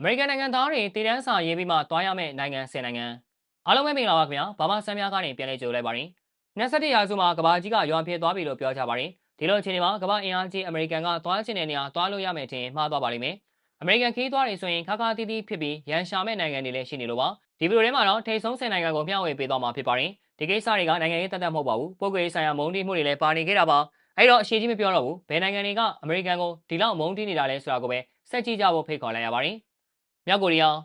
အမေရိကန်နိုင်ငံသားတွေတည်တန်းစာရေးပြီးမှသွားရမယ့်နိုင်ငံ10နိုင်ငံအားလုံးပဲမင်္ဂလာပါခင်ဗျာဘာမှဆမ်းများကနေပြန်လဲကြိုလိုက်ပါရင်27ရာစုမှာကဘာကြီးကရွာဖြစ်သွားပြီလို့ပြောကြပါရင်ဒီလိုအခြေအနေမှာကဘာအင်အားကြီးအမေရိကန်ကသွားချင်တဲ့နေရာသွားလို့ရမယ်ထင်မှားသွားပါလိမ့်မယ်အမေရိကန်ခီးသွားတွေဆိုရင်ခါခါတီးတီးဖြစ်ပြီးရန်ရှာမဲ့နိုင်ငံတွေလည်းရှိနေလို့ပါဒီဗီဒီယိုထဲမှာတော့ထိတ်ဆုံး10နိုင်ငံကိုမျှဝေပေးသွားမှာဖြစ်ပါတယ်ဒီကိစ္စတွေကနိုင်ငံရေးတက်တက်မဟုတ်ပါဘူးပုဂ္ဂိုလ်ရေးဆိုင်ရာမုန်းတီးမှုတွေလည်းပါနေခဲ့တာပါအဲ့တော့အရှိကြီးမပြောတော့ဘူးဘယ်နိုင်ငံတွေကအမေရိကန်ကိုဒီလောက်မုန်းတီးနေတာလဲဆိုတာကိုပဲစက်ကြည့်ကြဖို့ဖိတ်ခေါ်လိုက်ရပါတယ် မြောက်ကိုရီးယား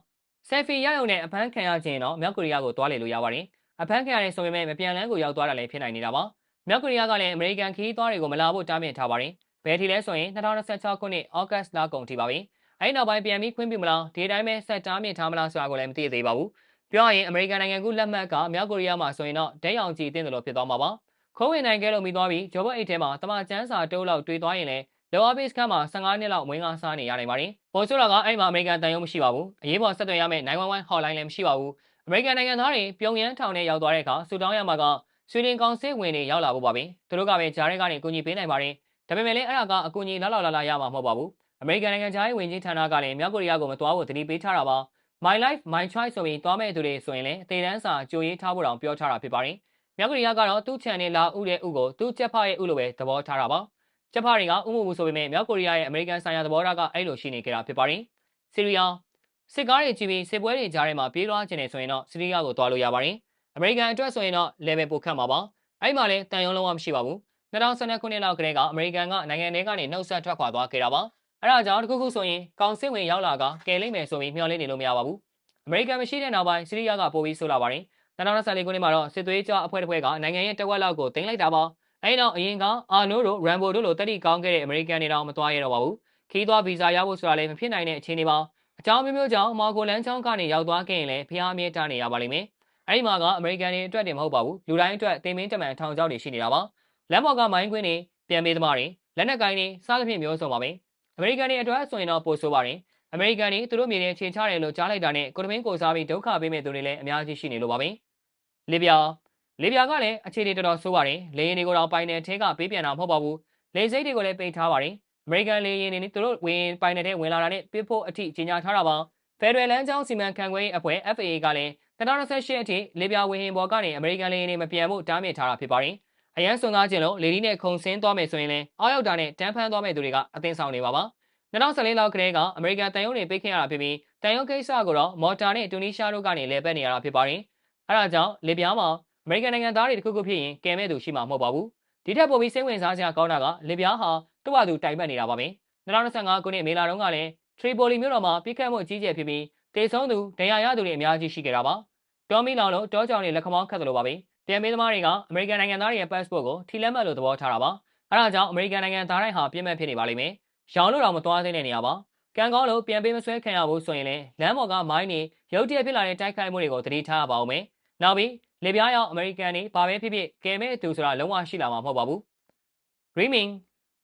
ဆယ်ဖီရရုံနဲ့အဖမ်းခံရခြင်းတော့မြောက်ကိုရီးယားကိုတွားလေလို့ရပါတယ်အဖမ်းခံရတဲ့ဆိုပေမဲ့မပြန်လန်းကိုရောက်သွားတာလည်းဖြစ်နိုင်နေတာပါမြောက်ကိုရီးယားကလည်းအမေရိကန်ခီးသွားတွေကိုမလာဖို့တားမြစ်ထားပါတယ်ဘယ်ထီလဲဆိုရင်2026ခုနှစ်ဩဂတ်လကုန်ထိပါပြီအဲ့နောက်ပိုင်းပြန်ပြီးခွင့်ပြုမလားဒီတိုင်းပဲဆက်တားမြစ်ထားမလားဆိုတာကိုလည်းမသိသေးပါဘူးပြောရရင်အမေရိကန်နိုင်ငံကလက်မှတ်ကမြောက်ကိုရီးယားမှာဆိုရင်တော့ဒဲရောင်ကြည်တင်တယ်လို့ဖြစ်သွားမှာပါခိုးဝင်နိုင်ခဲ့လို့ပြီးသွားပြီးဂျော်ဘတ်အိတ်ထဲမှာတမချန်းစာတိုးလောက်တွေးသွားရင်လည်း လော်ဘေ့စ်ခန်းမှာ15နှစ်လောက်မွေးငါစားနေရနိုင်ပါတယ်။ပေါ်ဆိုလာကအဲ့မှာအမေရိကန်တန်ရုံးမရှိပါဘူး။အရေးပေါ်ဆက်သွယ်ရမယ့်911 hotline လည်းမရှိပါဘူး။အမေရိကန်နိုင်ငံသားတွေပြုံရန်ထောင်ထဲရောက်သွားတဲ့အခါစူတောင်းရမှာကဆွေဒင်ကောင်စစ်ဝင်တွေရောက်လာဖို့ပါပဲ။သူတို့ကပဲဂျားရဲကနေကူညီပေးနိုင်ပါတယ်။ဒါပေမဲ့လည်းအဲ့ဒါကအကူအညီလောက်လောက်လာလာရမှာမဟုတ်ပါဘူး။အမေရိကန်နိုင်ငံသားရေးဝန်ကြီးဌာနကလည်းမြောက်ကိုရီးယားကိုမတွားဖို့တတိပေးထားတာပါ။ My life my choice ဆိုပြီးတွားမဲ့သူတွေဆိုရင်လည်းအသေးတန်းစာကြိုရေးထားဖို့တောင်ပြောထားတာဖြစ်ပါတယ်။မြောက်ကိုရီးယားကတော့သူ့ channel လာဥတဲ့ဥကိုသူ့ချက်ဖရဲ့ဥလိုပဲသဘောထားတာပါ။ ကျဖတွေကဥမှုမှုဆိုပေမဲ့မြောက်ကိုရီးယားရဲ့အမေရိကန်ဆိုင်ရာသဘောထားကအဲ့လိုရှိနေကြတာဖြစ်ပါတယ်။ဆီးရီးယားစစ်ကားတွေကြီးပြီးစစ်ပွဲတွေကြားထဲမှာပြေးလွှားခြင်းနေဆိုရင်တော့ဆီးရီးယားကိုတွားလို့ရပါတယ်။အမေရိကန်အတွက်ဆိုရင်တော့ level ပိုခတ်မှာပါ။အဲ့မှာလည်းတန်ရုံလုံးဝမရှိပါဘူး။2012ခုနှစ်လောက်ကတည်းကအမေရိကန်ကနိုင်ငံထဲကနေနှုတ်ဆက်ထွက်ခွာသွားခဲ့တာပါ။အဲဒါကြောင့်တခုခုဆိုရင်ကောင်စစ်ဝင်ရောက်လာကကယ်လိမ့်မယ်ဆိုပြီးမျှော်လင့်နေလို့မရပါဘူး။အမေရိကန်မရှိတဲ့နောက်ပိုင်းဆီးရီးယားကပိုပြီးဆိုလာပါတယ်။2024ခုနှစ်မှာတော့စစ်သွေးကြအဖွဲ့တစ်ဖွဲ့ကနိုင်ငံရဲ့တဝက်လောက်ကိုတင်လိုက်တာပါ။ အဲဒီနောက်အရင်ကအာနိုတို့ရမ်ဘိုတို့လိုတက်တီကောင်းခဲ့တဲ့အမေရိကန်တွေတော့မသွားရတော့ပါဘူးခီးသွားဗီဇာရဖို့ဆိုတာလည်းမဖြစ်နိုင်တဲ့အခြေအနေပါအကြောင်းမျိုးမျိုးကြောင့်မော်ဂိုလန်ချောင်းကနေရောက်သွားခဲ့ရင်လည်းဖျားအမြဲတားနေရပါလိမ့်မယ်အဲဒီမှာကအမေရိကန်တွေအတွက်တင်မဟုတ်ပါဘူးလူတိုင်းအတွက်တင်မင်းတမန်ထောင်ချောက်တွေရှိနေတာပါလမ်းပေါ်ကမိုင်းကွင်းတွေပြန်ပေးသမားတွေလက်နက်ကိုင်းတွေစားသဖြင့်မျိုးစုံပါပဲအမေရိကန်တွေအတွက်ဆိုရင်တော့ပိုဆိုးပါတယ်အမေရိကန်တွေသူတို့မြေတွေခြေချတယ်လို့ကြားလိုက်တာနဲ့ကိုတမင်းကိုစားပြီးဒုက္ခပေးမဲ့သူတွေလည်းအများကြီးရှိနေလို့ပါပဲလီဗျာ လေပြာကလည်းအခြေအနေတော်တော်ဆိုးပါတယ်လေရင်တွေကိုတော့ပိုင်နယ်ထဲကပေးပြန်တာမဟုတ်ပါဘူးလေစိတ်တွေကိုလည်းပိတ်ထားပါတယ်အမေရိကန်လေရင်တွေသူတို့ဝင်ပိုင်နယ်ထဲဝင်လာတာနဲ့ပြဖို့အထိကြီးညာထားတာပါဖက်ဒရယ်လမ်းကြောင်းစီမံခန့်ခွဲရေးအဖွဲ့ FAA ကလည်း2028အထိလေပြာဝင်ဟင်ပေါ်ကနေအမေရိကန်လေရင်တွေမပြန်ဖို့တားမြစ်ထားတာဖြစ်ပါတယ်အရန်စွန်သားခြင်းလို့လေဒီနဲ့ခုံဆင်းသွားမယ်ဆိုရင်လည်းအောက်ရောက်တာနဲ့တန်းဖန်းသွားမဲ့သူတွေကအသင်းဆောင်နေပါပါ2014လောက်ကတည်းကအမေရိကန်တန်ယုံတွေပိတ်ခဲ့ရတာဖြစ်ပြီးတန်ယုံကိစ္စကိုတော့မော်တာနဲ့တူနီးရှားတို့ကနေလဲပတ်နေရတာဖြစ်ပါတယ်အဲဒါကြောင့်လေပြားမှာ အမေရိကန်နိုင်ငံသားတွေတခုခုဖြစ်ရင်ကယ်မဲ့သူရှိမှာမဟုတ်ပါဘူးဒီထက်ပိုပြီးစိတ်ဝင်စားစရာကောင်းတာကလစ်ဗျားဟာတဝသူတိုင်ပတ်နေတာပါပဲ2025ခုနှစ်မေလတုန်းကလည်းထရီပိုလီမြို့တော်မှာပြစ်ခတ်မှုအကြီးကျယ်ဖြစ်ပြီးတေဆုံးသူဒဏ်ရာရသူတွေအများကြီးရှိခဲ့တာပါတောမီလောင်လို့တောကြောင်တွေလက်ခမောင်းခတ်တယ်လို့ပါပဲပြန်ပေးသမားတွေကအမေရိကန်နိုင်ငံသားတွေရဲ့ passport ကိုထီလက်မှတ်လို့သဘောထားတာပါအဲဒါကြောင့်အမေရိကန်နိုင်ငံသားတိုင်းဟာပြစ်မှတ်ဖြစ်နေပါလိမ့်မယ်ရောင်လို့တော့မသွားသေးတဲ့နေရာပါကံကောင်းလို့ပြန်ပေးမဆွဲခံရဘူးဆိုရင်လည်းလမ်းပေါ်ကမိုင်းတွေရုတ်တရက်ဖြစ်လာတဲ့တိုက်ခိုက်မှုတွေကိုသတိထားရပါဦးမယ်နောက်ပြီး လေပြားရောက်အမေရိကန်တွေဘာပဲဖြစ်ဖြစ်ကယ်မဲ့အတူဆိုတာလုံးဝရှိလာမှာမဟုတ်ပါဘူး Dreaming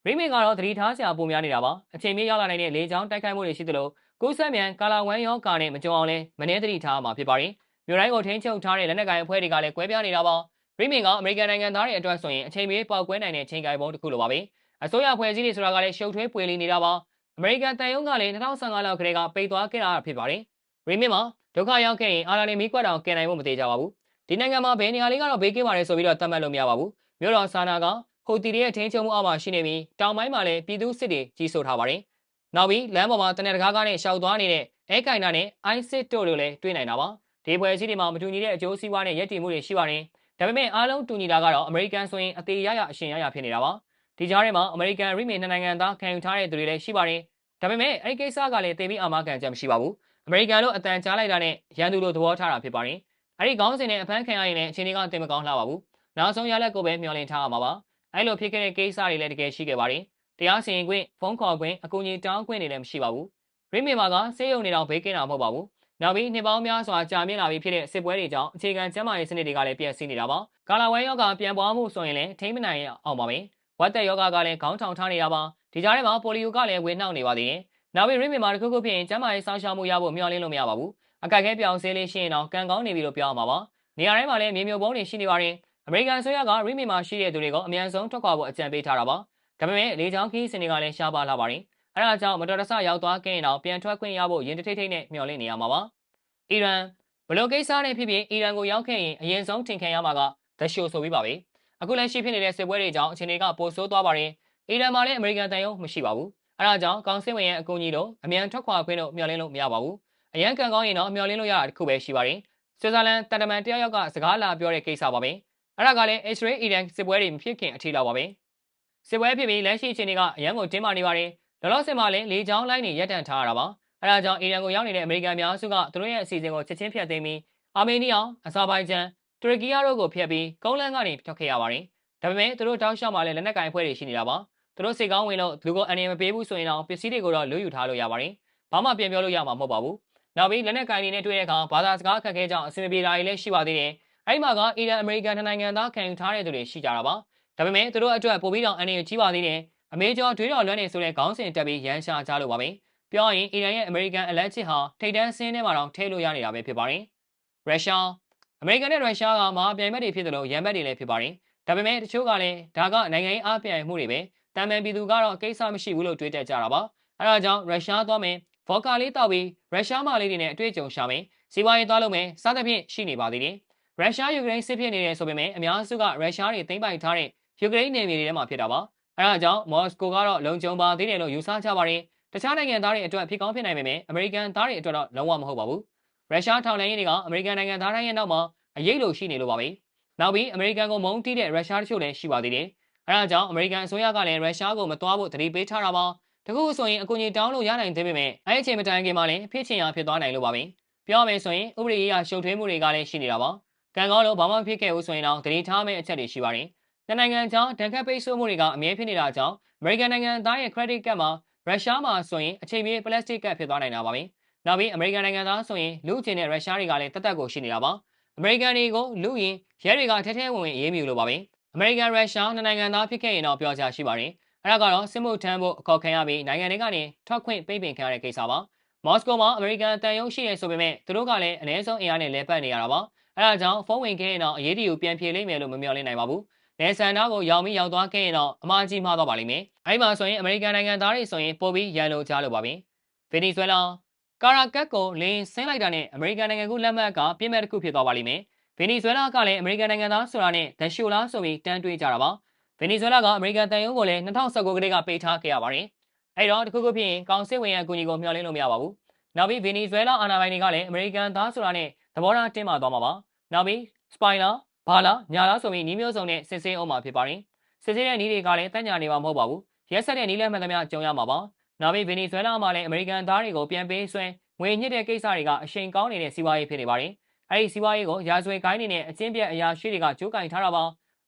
Dreaming ကတော့သတိထားစရာပုံများနေတာပါအချိန်မြေးရောက်လာနိုင်တဲ့လေကြောင်းတိုက်ခိုက်မှုတွေရှိသလိုကိုးဆက်မြန်ကာလာဝမ်ရောကာနဲ့မကြုံအောင်လဲမနှဲသတိထားမှာဖြစ်ပါတယ်မြို့တိုင်းကိုထိန်းချုပ်ထားတဲ့လက်နက်ကိုင်အဖွဲ့တွေကလည်းကွဲပြားနေတာပါ Dreaming ကအမေရိကန်နိုင်ငံသားတွေအတွက်ဆိုရင်အချိန်မြေးပေါက်ကွဲနိုင်တဲ့ချိန်ကိုင်ပုံတစ်ခုလိုပါပဲအစိုးရဖွဲ့စည်းတွေဆိုတာကလည်းရှုပ်ထွေးပွေလီနေတာပါအမေရိကန်တန်ယုံကလည်း2015လောက်ကလေးကပိတ်သွားခဲ့တာဖြစ်ပါတယ် Dreaming မှာဒုက္ခရောက်ခဲ့ရင်အာလာနေမီကွက်တောင်ကယ်နိုင်ဖို့မသေးကြပါဘူး ဒီနိုင်ငံမှာဘယ်နေရာလေးကတော့ဘေးကင်းပါတယ်ဆိုပြီးတော့သတ်မှတ်လို့မရပါဘူးမြို့တော်ဆာနာကဟိုတီရဲ့ထင်းချုံမှုအောက်မှာရှိနေပြီးတောင်ပိုင်းမှာလည်းပြည်သူစစ်တွေကြီးစိုးထားပါတယ်နောက်ပြီးလမ်းပေါ်မှာတနက်တကားကားနဲ့ရှောက်သွားနေတဲ့အဲကိုင်နာနဲ့အိုင်းစစ်တို့တို့လည်းတွေ့နိုင်တာပါဒီပွဲစည်းတွေမှာမတူညီတဲ့အကျိုးစီးပွားနဲ့ရည်တည်မှုတွေရှိပါတယ်ဒါပေမဲ့အားလုံးတူညီတာကတော့အမေရိကန်ဆိုရင်အသေးရရအရှင်ရရဖြစ်နေတာပါဒီကြားထဲမှာအမေရိကန်ရိမေနှစ်နိုင်ငံသားခံယူထားတဲ့သူတွေလည်းရှိပါတယ်ဒါပေမဲ့အဲဒီကိစ္စကလည်းတေပြီးအာမခံချက်မရှိပါဘူးအမေရိကန်တို့အတန်ကြားလိုက်တာနဲ့ရန်သူတို့သဘောထားတာဖြစ်ပါတယ် အဲ့ဒီခေါင်းစဉ်နဲ့အဖမ်းခံရရင်လည်းအခြေအနေကတင်မကောင်းလှပါဘူးနောက်ဆုံးရလက်ကိုပဲမျှော်လင့်ထားရမှာပါအဲ့လိုဖြစ်ခဲ့တဲ့ကိစ္စတွေလည်းတကယ်ရှိခဲ့ပါတယ်တရားစီရင်ခွင့်ဖုန်းခေါ်ခွင့်အကူအညီတောင်းခွင့်တွေလည်းမရှိပါဘူးရိမင်မာကစေးရုံနေတော့ဘေးကင်းတာမဟုတ်ပါဘူးနောက်ပြီးနှစ်ပေါင်းများစွာကြာမြင့်လာပြီးဖြစ်တဲ့စစ်ပွဲတွေကြောင့်အခြေခံကျန်းမာရေးစနစ်တွေကလည်းပြည့်စည်နေတာပါကာလာဝဲယောဂပြန်ပွားမှုဆိုရင်လည်းထိမ့်မနိုင်အောင်ပါပဲဝတ်သက်ယောဂကလည်းခေါင်းထောင်ထားနေရပါဒီကြားထဲမှာပိုလီယိုကလည်းဝင်နှောက်နေပါသေးတယ်နောက်ပြီးရိမင်မာတစ်ခုခုဖြစ်ရင်ကျန်းမာရေးစောင့်ရှောက်မှုရဖို့မျှော်လင့်လို့မရပါဘူး အကက်ခဲပြောင်းစင်းလေးရှိရင်တော့ကံကောင်းနေပြီလို့ပြောရမှာပါနေရာတိုင်းမှာလည်းမြေမြုပ်ပုံးတွေရှိနေပါတယ်အမေရိကန်ဆိုရကရိမီမှာရှိတဲ့သူတွေကိုအမြန်ဆုံးထွက်ခွာဖို့အကြံပေးထားတာပါဒါပေမဲ့လေကြောင်းခီးစင်တွေကလည်းရှားပါလာပါတယ်အဲဒါကြောင့်မတော်တဆရောက်သွားခဲ့ရင်တော့ပြန်ထွက်ခွင့်ရဖို့ရင်တထိတ်ထိတ်နဲ့မျှော်လင့်နေရမှာပါအီရန်ဘလို့ကိစ္စနဲ့ဖြစ်ဖြစ်အီရန်ကိုရောက်ခဲ့ရင်အရင်ဆုံးထင်ခံရမှာကဒရှိုဆိုပြီးပါပဲအခုလည်းရှိဖြစ်နေတဲ့စစ်ပွဲတွေကြောင့်အခြေအနေကပိုဆိုးသွားပါတယ်အီရန်မှာလည်းအမေရိကန်တန်ယုံမရှိပါဘူးအဲဒါကြောင့်ကောင်စစ်ဝင်ရဲ့အကူအညီတို့အမြန်ထွက်ခွာခွင့်တို့မျှော်လင့်လို့မရပါဘူး အရန်ကန်ကောင်းရင်တော့မျှော်လင့်လို့ရတာတစ်ခုပဲရှိပါတယ်ဆွစ်ဇာလန်တန်တမန်တယောက်ယောက်ကစကားလာပြောတဲ့ကိစ္စပါပဲအဲ့ဒါကလည်း Israel Iran စစ်ပွဲတွေမဖြစ်ခင်အထိလောက်ပါပဲစစ်ပွဲဖြစ်ပြီးလက်ရှိအခြေအနေကအရန်ကိုတင်းမာနေပါတယ်လောလောဆယ်မှာလည်းလေကြောင်းလိုင်းတွေရပ်တန့်ထားရတာပါအဲဒါကြောင့်အီရန်ကိုရောက်နေတဲ့အမေရိကန်များစုကသူတို့ရဲ့အစီအစဉ်ကိုချက်ချင်းဖျက်သိမ်းပြီးအာမေးနီးယားအဇာဘိုင်ဂျန်တူရကီယာတို့ကိုဖျက်ပြီးကုန်းလန်းကနေထွက်ခဲ့ရပါတယ်ဒါပေမဲ့သူတို့တောက်လျှောက်မှာလည်းလက်နက်ကင်ဖွဲ့တွေရှိနေတာပါသူတို့စိတ်ကောင်းဝင်လို့လူကိုအနေမပေးဘူးဆိုရင်တော့ပစ္စည်းတွေကိုတော့လူယူထားလို့ရပါတယ်ဘာမှပြန်ပြောလို့ရမှာမဟုတ်ပါဘူး နောက်ပြီးလက်နက်ကင်တွေနဲ့တွေ့တဲ့အခါဘာသာစကားအခက်အခဲကြောင့်အဆင်မပြေတာတွေလည်းရှိပါသေးတယ်အဲ့မှာကအီရန်အမေရိကန်နိုင်ငံသားခံယူထားတဲ့သူတွေရှိကြတာပါဒါပေမဲ့သူတို့အတွက်ပိုပြီးတော့အနေကြီးပါသေးတယ်အမေကျော်တွေးတော်လွမ်းနေဆိုတဲ့ခေါင်းစဉ်တက်ပြီးရန်ရှာကြလို့ပါပဲပြောရင်အီရန်ရဲ့အမေရိကန်အလက်ချစ်ဟာထိပ်တန်းဆင်းထဲမှာတော့ထည့်လို့ရနေတာပဲဖြစ်ပါတယ်ရုရှားအမေရိကန်နဲ့ရုရှားကမဟာပြိုင်ဘက်တွေဖြစ်တယ်လို့ရန်ဘက်တွေလည်းဖြစ်ပါတယ်ဒါပေမဲ့တချို့ကလည်းဒါကနိုင်ငံရေးအားပြိုင်မှုတွေပဲတာမန်ပြည်သူကတော့ကိစ္စမရှိဘူးလို့တွေးတက်ကြတာပါအဲဒါကြောင့်ရုရှားသွားမယ် ဗော်ကာလေးတောက်ပြီးရုရှားမလေးတွေနဲ့အတွေ့အကြုံရှာမယ်စီးပွားရေးသွားလုပ်မယ်စသဖြင့်ရှိနေပါသေးတယ်ရုရှားယူကရိန်းစစ်ဖြစ်နေတယ်ဆိုပေမဲ့အများစုကရုရှားတွေသိမ်းပိုက်ထားတဲ့ယူကရိန်းနယ်မြေတွေထဲမှာဖြစ်တာပါအဲဒါကြောင့်မော်စကိုကတော့လုံခြုံပါသေးတယ်လို့ယူဆကြပါတယ်တခြားနိုင်ငံသားတွေအတွက်ဖြစ်ကောင်းဖြစ်နိုင်ပေမဲ့အမေရိကန်သားတွေအတွက်တော့လုံးဝမဟုတ်ပါဘူးရုရှားထောက်လှမ်းရေးတွေကအမေရိကန်နိုင်ငံသားတိုင်းရဲ့နောက်မှာအရေးလိုရှိနေလို့ပါပဲနောက်ပြီးအမေရိကန်ကိုမုန်းတီးတဲ့ရုရှားတချို့လည်းရှိပါသေးတယ်အဲဒါကြောင့်အမေရိကန်အစိုးရကလည်းရုရှားကိုမတွားဖို့တတိပေးထားတာပါ တခုဆိုရင်အကူအညီတောင်းလို့ရနိုင်သေးပေမဲ့အဲ့အချိန်မတိုင်ခင်မှာလည်းဖြစ်ချင်ရဖြစ်သွားနိုင်လို့ပါပဲပြောရမယ်ဆိုရင်ဥပဒေရေးရာရှုပ်ထွေးမှုတွေကလည်းရှိနေတာပါကံကောင်းလို့ဘာမှဖြစ်ခဲ့ဘူးဆိုရင်တော့တတိထားမယ့်အချက်တွေရှိပါတယ်တနိုင်ငံကြောင်းဒဏ်ခတ်ပိတ်ဆို့မှုတွေကအမြဲဖြစ်နေတာကြောင့်အမေရိကန်နိုင်ငံသားရဲ့ credit card မှာရုရှားမှာဆိုရင်အချိန်ပြည့် plastic card ဖြစ်သွားနိုင်တာပါပဲနောက်ပြီးအမေရိကန်နိုင်ငံသားဆိုရင်လူချင်းတဲ့ရုရှားတွေကလည်းတက်တက်ကိုရှိနေတာပါအမေရိကန်တွေကိုလူရင်ရဲတွေကထဲထဲဝင်ဝင်အေးမြူလို့ပါပဲအမေရိကန်ရုရှားနှစ်နိုင်ငံသားဖြစ်ခဲ့ရင်တော့ပြောချရှိပါတယ် အဲ့ဒါကတော့စစ်မှုထမ်းဖို့အခေါ်ခံရပြီးနိုင်ငံတွေကနေထွက်ခွင့်ပိတ်ပင်ခံရတဲ့ကိစ္စပါမော်စကိုမှာအမေရိကန်တန်ယုံရှိနေဆိုပေမဲ့သူတို့ကလည်းအနည်းဆုံးအင်အားနဲ့လဲပတ်နေရတာပါအဲဒါကြောင့်ဖုန်းဝင်ခဲ့ရင်တော့အရေးတီကိုပြန်ပြေလိမ့်မယ်လို့မမျှော်လင့်နိုင်ပါဘူး။နယ်ဆန်နာကိုရောက်ပြီးရောက်သွားခဲ့ရင်တော့အမှားကြီးမှားသွားပါလိမ့်မယ်။အဲဒီမှာဆိုရင်အမေရိကန်နိုင်ငံသားတွေဆိုရင်ပိုပြီးရန်လိုကြလို့ပါပဲ။ဗီနီဇွဲလားကာရာကတ်ကိုလင်းဆင်းလိုက်တာနဲ့အမေရိကန်နိုင်ငံကလက်မှတ်ကပြင်းမဲ့တစ်ခုဖြစ်သွားပါလိမ့်မယ်။ဗီနီဇွဲလားကလည်းအမေရိကန်နိုင်ငံသားဆိုတာနဲ့ဒရှိုလားဆိုပြီးတန်းတွေးကြတာပါ။ ဗီနီဇွဲလားကအမေရိကန်တန်ယုံကိုလည်း2019ကတည်းကပေးထားခဲ့ရပါတယ်။အဲဒီတော့တခုခုဖြစ်ရင်ကောင်စစ်ဝင်ရဲ့အကူအညီကိုမျှော်လင့်လို့မရပါဘူး။နောက်ပြီးဗီနီဇွဲလားအာဏာပိုင်တွေကလည်းအမေရိကန်သားဆိုတာနဲ့သဘောထားတင်းမာသွားမှာပါ။နောက်ပြီးစပိုင်လာဘာလာညာလာဆိုပြီးနီးမျိုးစုံနဲ့စစ်ဆေးအောင်မှာဖြစ်ပါတယ်စစ်ဆေးတဲ့နီးတွေကလည်းတန့်ညာနေမှာမဟုတ်ပါဘူးရက်ဆက်တဲ့နီးလက်မှန်သမျှကြုံရမှာပါနောက်ပြီးဗင်နီဇွဲလားမှာလည်းအမေရိကန်သားတွေကိုပြန်ပေးဆွဲငွေညစ်တဲ့ကိစ္စတွေကအရှိန်ကောင်းနေတဲ့စီးပွားရေးဖြစ်နေပါတယ်အဲဒီစီးပွားရေးကိုရာဇဝဲကိုင်းနေတဲ့အချင်းပြက်အရာရှိတွေကကြိုးကင်ထားတာပါ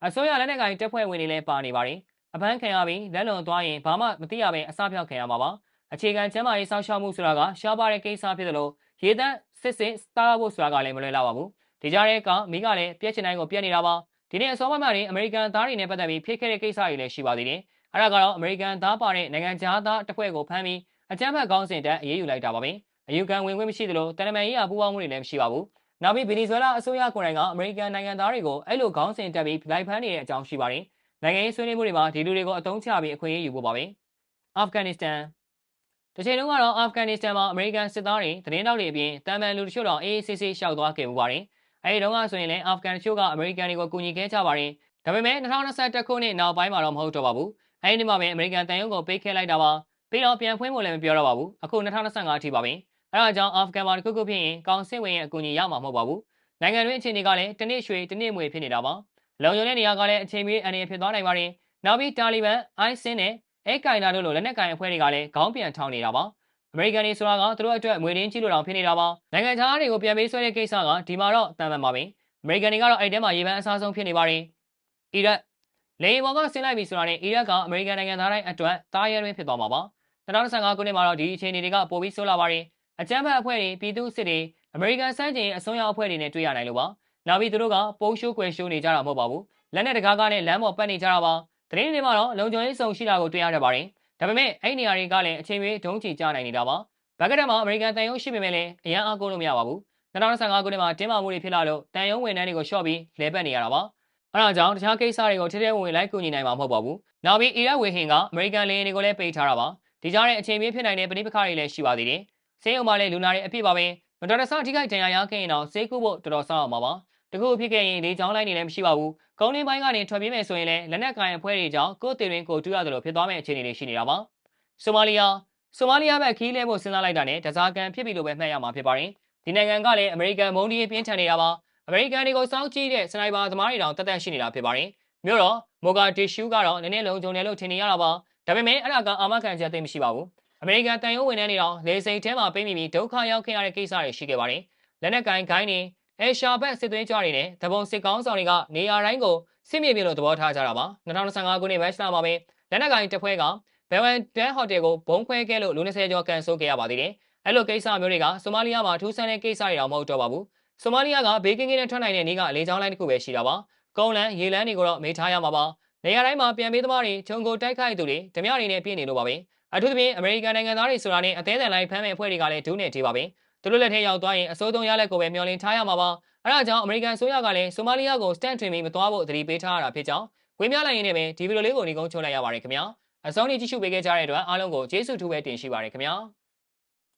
အစိုးရလက်နက်ကိုင်တပ်ဖွဲ့ဝင်တွေလည်းပါနေပါတယ်အပန်းခံရပြီးလက်လွန်သွားရင်ဘာမှမသိရဘဲအစပြောက်ခံရမှာပါအခြေခံကျန်းမာရေးစောင့်ရှောက်မှုဆိုတာကရှားပါတဲ့ကိစ္စဖြစ်တယ်လို့ရေတန်းစစ်စစ်တားဖို့ဆိုတာကလည်းမလွယ်လောက်ပါဘူးဒီကြားထဲကမိကလည်းပြက်ချင်တိုင်းကိုပြက်နေတာပါဒီနေ့အစောပိုင်းမှာနေအမေရိကန်သားတွေနဲ့ပတ်သက်ပြီးဖြစ်ခဲ့တဲ့ကိစ္စတွေလည်းရှိပါသေးတယ်အဲ့ဒါကတော့အမေရိကန်သားပါတဲ့နိုင်ငံခြားသားတစ်ဖွဲ့ကိုဖမ်းပြီးအကြမ်းဖက်ကောင်းစဉ်တက်အေးအေးယူလိုက်တာပါပဲအယူခံဝင်ခွင့်မရှိသလိုတန်တမန်ရေးအပူပေါင်းမှုတွေလည်းမရှိပါဘူး နောက်ပြီးဗီနီဇွဲလားအစိုးရကိုယ်တိုင်ကအမေရိကန်နိုင်ငံသားတွေကိုအဲ့လိုခေါင်းစဉ်တက်ပြီးလိုက်ဖမ်းနေတဲ့အကြောင်းရှိပါတယ်နိုင်ငံရေးဆွေးနွေးမှုတွေမှာဒီလူတွေကိုအသုံးချပြီးအခွင့်အရေးယူဖို့ပါပဲအာဖဂန်နစ္စတန်တစ်ချိန်လုံးကတော့အာဖဂန်နစ္စတန်မှာအမေရိကန်စစ်သားတွေသတင်းတောက်တွေအပြင်တန်မန်လူတချို့တော့အေးအေးဆေးဆေးရှောက်သွားခဲ့မှုပါတယ်အဲဒီတုန်းကဆိုရင်လည်းအာဖဂန်ချို့ကအမေရိကန်တွေကိုကူညီခဲ့ကြပါတယ်။ဒါပေမဲ့2021ခုနှစ်နောက်ပိုင်းမှာတော့မဟုတ်တော့ပါဘူး။အဲဒီနေ့မှာပဲအမေရိကန်တန်ယုံကိုပေးခဲ့လိုက်တာပါ။ပြီးတော့ပြန်ဖွင့်ဖို့လည်းမပြောတော့ပါဘူး။အခု2025အထိပါပဲ။ အဲဒါကြောင့်အာဖဂန်မှာတစ်ခုခုဖြစ်ရင်ကောင်စစ်ဝင်ရဲ့အကူအညီရမှာမဟုတ်ပါဘူး။နိုင်ငံတွင်းအခြေအနေကလည်းတနစ်ရွှေတနစ်မွေဖြစ်နေတာပါ။လုံခြုံတဲ့နေရာကလည်းအချိန်မီအန်ရဖြစ်သွားနိုင်ပါတယ်။နောက်ပြီးတာလီဘန်၊အိုင်ဆင်းနဲ့အဲကိုင်နာတို့လိုလက်နက်ကိုင်အဖွဲ့တွေကလည်းခေါင်းပြန်ထောင်နေတာပါ။အမေရိကန်တွေဆိုတာကသူတို့အတွက်ငွေရင်းကြီးလို့တောင်ဖြစ်နေတာပါနိုင်ငံခြားတွေကိုပြန်ပေးဆွဲတဲ့ကိစ္စကဒီမှာတော့တန်ပန်ပါပဲအမေရိကန်တွေကတော့အဲ့တဲမှာရေပန်းအစားဆုံးဖြစ်နေပါတယ်အီရတ်လေဘော်ကဆင်းလိုက်ပြီဆိုတာနဲ့အီရတ်ကအမေရိကန်နိုင်ငံသားတိုင်းအတွက်တားရဲရင်းဖြစ်သွားမှာပါ2015ခုနှစ်မှာတော့ဒီအခြေအနေတွေကပိုပြီးဆိုးလာပါတယ် အကြမ်းဖက်အဖွဲ့တွေပြည်သူစစ်တွေအမေရိကန်စမ်းကျင်အစွန်းရောက်အဖွဲ့တွေနဲ့တွေ့ရနိုင်လို့ပါနောက်ပြီးသူတို့ကပိုးရှိုးကွယ်ရှိုးနေကြတာမဟုတ်ပါဘူးလက်နဲ့တကားကားနဲ့လမ်းပေါ်ပတ်နေကြတာပါတရင်တွေမှာတော့လုံခြုံရေးစုံရှိတာကိုတွေ့ရတတ်ပါတယ်ဒါပေမဲ့အဲ့နေရာတွေကလည်းအချိန်ကြီးဒုံးချီကြနိုင်နေတာပါဘက်ကတက်မှာအမေရိကန်တန်ယုံရှိပေမဲ့လည်းအရန်အားကိုးလို့မရပါဘူး2015ခုနှစ်မှာတင်းမာမှုတွေဖြစ်လာလို့တန်ယုံဝန်ထမ်းတွေကိုရှော့ပြီးလဲပတ်နေရတာပါအဲဒါကြောင့်တခြားကိစ္စတွေကိုထဲထဲဝင်ဝင်လိုက်ကူညီနိုင်မှာမဟုတ်ပါဘူးနောက်ပြီးအီရတ်ဝေဟင်ကအမေရိကန်လေယာဉ်တွေကိုလည်းပိတ်ထားတာပါဒီကြားထဲအချိန်မီဖြစ်နိုင်တဲ့ပဋိပက္ခတွေလည်းရှိပါသေးတယ်။ ဆေးရုံမှာလည်းလူနာတွေအပြည့်ပါပဲမတော်တဆထိခိုက်ဒဏ်ရာရခဲ့ရင်တော့ဆေးကုဖို့တော်တော်ဆောင်းအောင်ပါပါ။တကူဖြစ်ခဲ့ရင်လေချောင်းလိုက်နေလည်းမရှိပါဘူး။ကုန်းလင်းပိုင်းကနေထွက်ပြေးမယ်ဆိုရင်လည်းလက်နက်ကိုင်အဖွဲ့တွေကြောင့်ကိုယ်တည်ရင်ကိုတူရတယ်လို့ဖြစ်သွားမယ့်အခြေအနေတွေရှိနေတာပါ။ဆိုမာလီယာဆိုမာလီယာဘက်ခီးလဲဖို့စဉ်းစားလိုက်တာနဲ့တစားကန်ဖြစ်ပြီလို့ပဲမှတ်ရမှာဖြစ်ပါတယ်။ဒီနိုင်ငံကလည်းအမေရိကန်မုန်းတီးပြင်းထန်နေတာပါ။အမေရိကန်တွေကိုစောင့်ကြည့်တဲ့စနိုက်ပါသမားတွေတောင်တက်တက်ရှိနေတာဖြစ်ပါတယ်။မြို့တော်မိုဂါတီရှူကတော့နည်းနည်းလုံးကြုံတယ်လို့ထင်နေရတာပါ။ဒါပေမဲ့အဲ့ဒါကအာမခံချက်သိမရှိပါဘူး။ အမေရိကန်တန်ရုံးဝန်ထမ်းတွေတော့လေစိတ်ထဲမှာပိတ်မိပြီးဒုက္ခရောက်ခဲ့ရတဲ့ကိစ္စတွေရှိခဲ့ပါတယ်။လက်နက်ကိုင်ဂိုင်းတွေအဲရှာဘက်စစ်သွင်းကြတွေနဲ့တပုံစစ်ကောင်းဆောင်တွေကနေရာတိုင်းကိုစစ်မြေပြင်လို့သဘောထားကြတာပါ2025ခုနှစ်မတ်လမှာပဲလက်နက်ကိုင်တပ်ဖွဲ့ကဘယ်ဝမ်ဒန်ဟိုတယ်ကိုဘုံခွဲခဲ့လို့လူ20ကျော်ကန်ဆိုးခဲ့ရပါသေးတယ်အဲ့လိုကိစ္စမျိုးတွေကဆိုမာလီယာမှာထူးဆန်းတဲ့ကိစ္စတွေတော့မဟုတ်တော့ပါဘူးဆိုမာလီယာကဘေးကင်းကင်းနဲ့ထွက်နိုင်တဲ့နေကလေကြောင်းလိုင်းတစ်ခုပဲရှိတာပါကုန်းလန်းရေလန်းတွေကိုတော့မေးထားရမှာပါနေရာတိုင်းမှာပြန်ပေးသမားတွေဂျုံကိုတိုက်ခိုက်သူတွေဓမြတွေနဲ့ပြည့်နေလို့ပါပဲ အထူးသဖြင့်အမေရိကန်နိုင်ငံသားတွေဆိုတာနဲ့အသေးအံလိုက်ဖမ်းမဲ့အဖွဲ့တွေကလည်းဒူးနေသေးပါပဲသူတို့လက်ထဲရောက်သွားရင်အစိုးဆုံးရလက်ကိုပဲမျှော်လင့်ထားရမှာပါအဲဒါကြောင့်အမေရိကန်ဆိုရကလည်းဆိုမာလီယာကိုစတန့်ထွင်ပြီးမသွားဖို့သတိပေးထားရတာဖြစ်ကြောင်းဝေမျှလိုက်ရင်းနဲ့ပဲဒီဗီဒီယိုလေးကိုညီကုန်းချုပ်လိုက်ရပါတယ်ခင်ဗျာအဆုံးထိကြည့်ရှုပေးခဲ့ကြတဲ့အတွက်အားလုံးကိုကျေးဇူးထူးပဲတင်ရှိပါတယ်ခင်ဗျာ